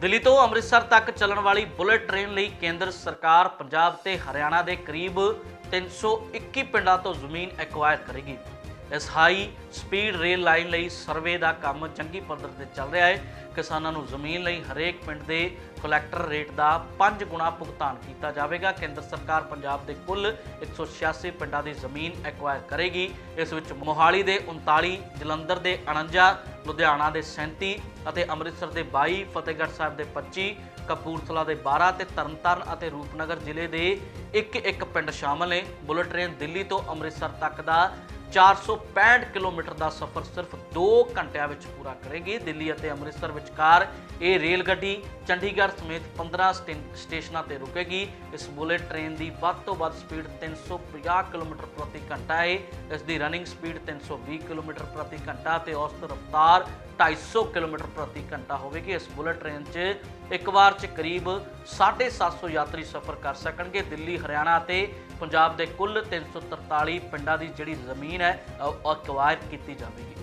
ਦਿੱਲੀ ਤੋਂ ਅੰਮ੍ਰਿਤਸਰ ਤੱਕ ਚੱਲਣ ਵਾਲੀ ਬੁਲੇਟ ਟ੍ਰੇਨ ਲਈ ਕੇਂਦਰ ਸਰਕਾਰ ਪੰਜਾਬ ਤੇ ਹਰਿਆਣਾ ਦੇ ਕਰੀਬ 321 ਪਿੰਡਾਂ ਤੋਂ ਜ਼ਮੀਨ ਐਕਵਾਇਰ ਕਰੇਗੀ। ਇਸ ਹਾਈ ਸਪੀਡ ਰੇਲ ਲਾਈਨ ਲਈ ਸਰਵੇ ਦਾ ਕੰਮ ਚੰਗੀ ਪੱਧਰ ਤੇ ਚੱਲ ਰਿਹਾ ਹੈ। ਕਿਸਾਨਾਂ ਨੂੰ ਜ਼ਮੀਨ ਲਈ ਹਰੇਕ ਪਿੰਡ ਦੇ ਕਲੈਕਟਰ ਰੇਟ ਦਾ 5 ਗੁਣਾ ਭੁਗਤਾਨ ਕੀਤਾ ਜਾਵੇਗਾ। ਕੇਂਦਰ ਸਰਕਾਰ ਪੰਜਾਬ ਦੇ ਕੁੱਲ 186 ਪਿੰਡਾਂ ਦੀ ਜ਼ਮੀਨ ਐਕਵਾਇਰ ਕਰੇਗੀ। ਇਸ ਵਿੱਚ ਮੋਹਾਲੀ ਦੇ 39 ਜਲੰਧਰ ਦੇ 49 ਲੁਧਿਆਣਾ ਦੇ 37 ਅਤੇ ਅੰਮ੍ਰਿਤਸਰ ਦੇ 22 ਫਤਿਹਗੜ੍ਹ ਸਾਹਿਬ ਦੇ 25 ਕਪੂਰਥਲਾ ਦੇ 12 ਤੇ ਤਰਨਤਾਰਨ ਅਤੇ ਰੂਪਨਗਰ ਜ਼ਿਲ੍ਹੇ ਦੇ ਇੱਕ ਇੱਕ ਪਿੰਡ ਸ਼ਾਮਲ ਨੇ। ਬੁਲਟ ਟ੍ਰੇਨ ਦਿੱਲੀ ਤੋਂ ਅੰਮ੍ਰਿਤਸਰ ਤੱਕ ਦਾ 465 ਕਿਲੋਮੀਟਰ ਦਾ ਸਫ਼ਰ ਸਿਰਫ 2 ਘੰਟਿਆਂ ਵਿੱਚ ਪੂਰਾ ਕਰੇਗੀ। ਦਿੱਲੀ ਅਤੇ ਅੰਮ੍ਰਿਤਸਰ ਵਿਚਕਾਰ ਇਹ ਰੇਲ ਗੱਡੀ ਚੰਡੀਗੜ੍ਹ ਸਮੇਤ 15 ਸਟੇ- ਸਟੇਸ਼ਨਾਂ ਤੇ ਰੁਕੇਗੀ। ਇਸ ਬੁਲੇਟ ਟ੍ਰੇਨ ਦੀ ਵੱਧ ਤੋਂ ਵੱਧ ਸਪੀਡ 350 ਕਿਲੋਮੀਟਰ ਪ੍ਰਤੀ ਘੰਟਾ ਹੈ ਇਸ ਦੀ ਰਨਿੰਗ ਸਪੀਡ 320 ਕਿਲੋਮੀਟਰ ਪ੍ਰਤੀ ਘੰਟਾ ਤੇ ਔਸਤ ਰਫ਼ਤਾਰ 250 ਕਿਲੋਮੀਟਰ ਪ੍ਰਤੀ ਘੰਟਾ ਹੋਵੇਗੀ। ਇਸ ਬੁਲੇਟ ਟ੍ਰੇਨ 'ਚ ਇੱਕ ਵਾਰ 'ਚ ਕਰੀਬ 750 ਯਾਤਰੀ ਸਫ਼ਰ ਕਰ ਸਕਣਗੇ। ਦਿੱਲੀ, ਹਰਿਆਣਾ ਤੇ ਪੰਜਾਬ ਦੇ ਕੁੱਲ 343 ਪਿੰਡਾਂ ਦੀ ਜਿਹੜੀ ਜ਼ਮੀਨ ਹੈ, ਉਹ ਅਕਵਾਇਰ ਕੀਤੀ ਜਾਵੇਗੀ।